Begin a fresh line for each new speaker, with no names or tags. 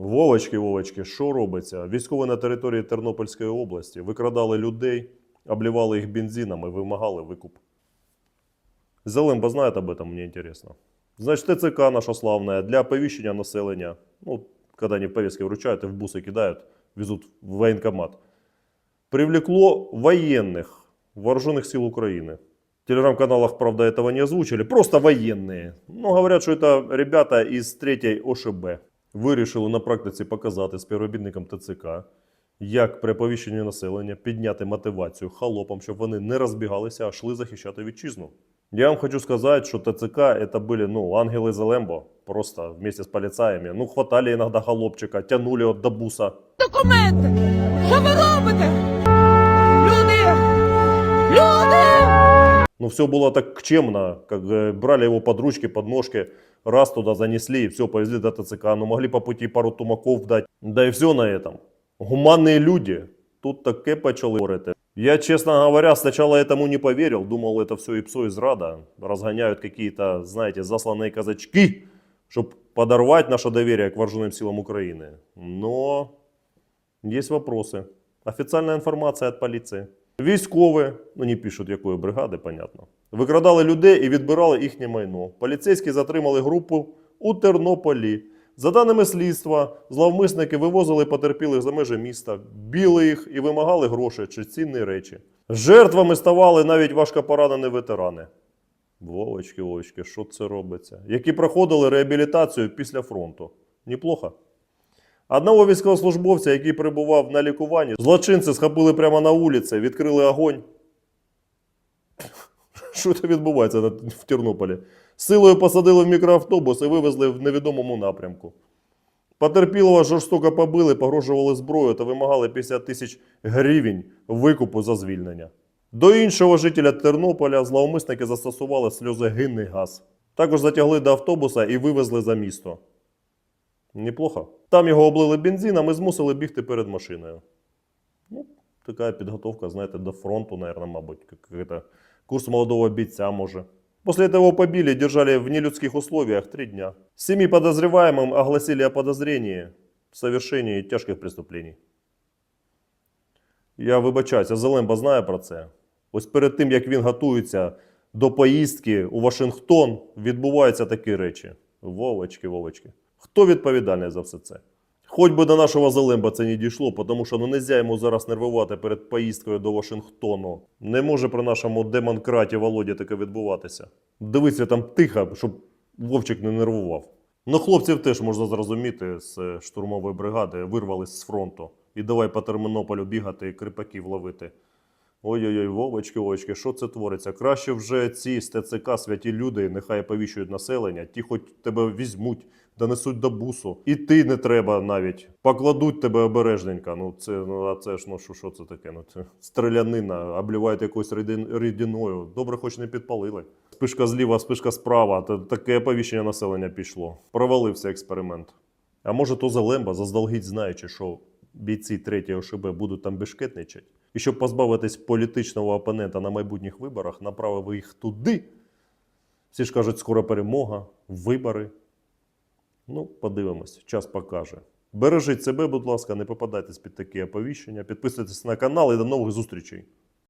Вовочки, Вовочки, що робиться? Військові на території Тернопільської області викрадали людей, облівали їх бензином і вимагали викуп. Зелемба знает об этом, мне интересно. Значит, ТЦК наша славная для оповещения населения, ну, когда они повестки вручают и в бусы кидают, везут в военкомат, привлекло военных вооруженных сил Украины. В телеграм-каналах, правда, этого не озвучили, просто военные. Ну, говорят, що це ребята із 3 ОШБ. Вирішили на практиці показати співробітникам ТЦК, як при оповіщенні населення підняти мотивацію холопам, щоб вони не розбігалися, а йшли захищати вітчизну. Я вам хочу сказать, что ТЦК это были, ну, ангелы Зелембо, просто вместе с полицаями. Ну, хватали иногда холопчика, тянули от до буса.
документи. Що ви робите?
Ну, все было так чемно, как э, брали его под ручки, под ножки, раз туда занесли и все, повезли до ТЦК. Ну, могли по пути пару тумаков дать. Да и все на этом. Гуманные люди. Тут таке почали говорити. Я, честно говоря, сначала этому не поверил. Думал, это все ИПСО из Рада. Разгоняют какие-то, знаете, засланные казачки, чтобы подорвать наше доверие к вооруженным силам Украины. Но есть вопросы. Официальная информация от полиции. Військові, ну не пишуть якої бригади, понятно. Викрадали людей і відбирали їхнє майно. Поліцейські затримали групу у Тернополі. За даними слідства, зловмисники вивозили потерпілих за межі міста, біли їх і вимагали гроші чи цінні речі. Жертвами ставали навіть важкопоранені ветерани. Вовочки, Вовочки, що це робиться? Які проходили реабілітацію після фронту. Неплохо. Одного військовослужбовця, який перебував на лікуванні, злочинці схопили прямо на вулиці, відкрили огонь. Що це відбувається в Тернополі? Силою посадили в мікроавтобус і вивезли в невідомому напрямку. Потерпілого жорстоко побили, погрожували зброю та вимагали 50 тисяч гривень викупу за звільнення. До іншого жителя Тернополя зловмисники застосували сльозогинний газ. Також затягли до автобуса і вивезли за місто. Неплохо. Там його облили бензином і змусили бігти перед машиною. Ну, така підготовка, знаєте, до фронту, наверное, мабуть, як это курс молодого бійця, може. После этого его побили, держали в нелюдских условиях три дня. Семи подозреваемым огласили о подозрении в совершении тяжких преступлений. Я вибачаюся, Зелемба знає про це. Ось перед тим, як він готується до поїздки у Вашингтон, відбуваються такі речі. Вовочки, Вовочки. Хто відповідальний за все це? Хоч би до нашого Зелемба це не дійшло, тому що ну нельзя йому зараз нервувати перед поїздкою до Вашингтону. Не може при нашому демонкраті Володі таке відбуватися. Дивіться там тихо, щоб Вовчик не нервував. Ну, хлопців теж можна зрозуміти з е, штурмової бригади, вирвались з фронту. І давай по Термінополю бігати і крипаків ловити. Ой-ой-ой, Вовочки, Вовочки, що це твориться? Краще вже ці з ТЦК святі люди, нехай повіщують населення, ті хоч тебе візьмуть, донесуть до бусу. І ти не треба навіть. Покладуть тебе обережненько. Ну це ну а це ж ну що, що це таке? Ну це стрілянина, облівають якоюсь рідиною. Добре, хоч не підпалили. Спишка зліва, спишка справа. Та таке оповіщення населення пішло. Провалився експеримент. А може, то Залемба, заздалегідь знаючи, що бійці 3 ОШБ будуть там бешкетничать, і щоб позбавитись політичного опонента на майбутніх виборах, направив їх туди. Всі ж кажуть, скоро перемога, вибори. Ну, подивимось, час покаже. Бережіть себе, будь ласка, не попадайтесь під такі оповіщення, підписуйтесь на канал і до нових зустрічей.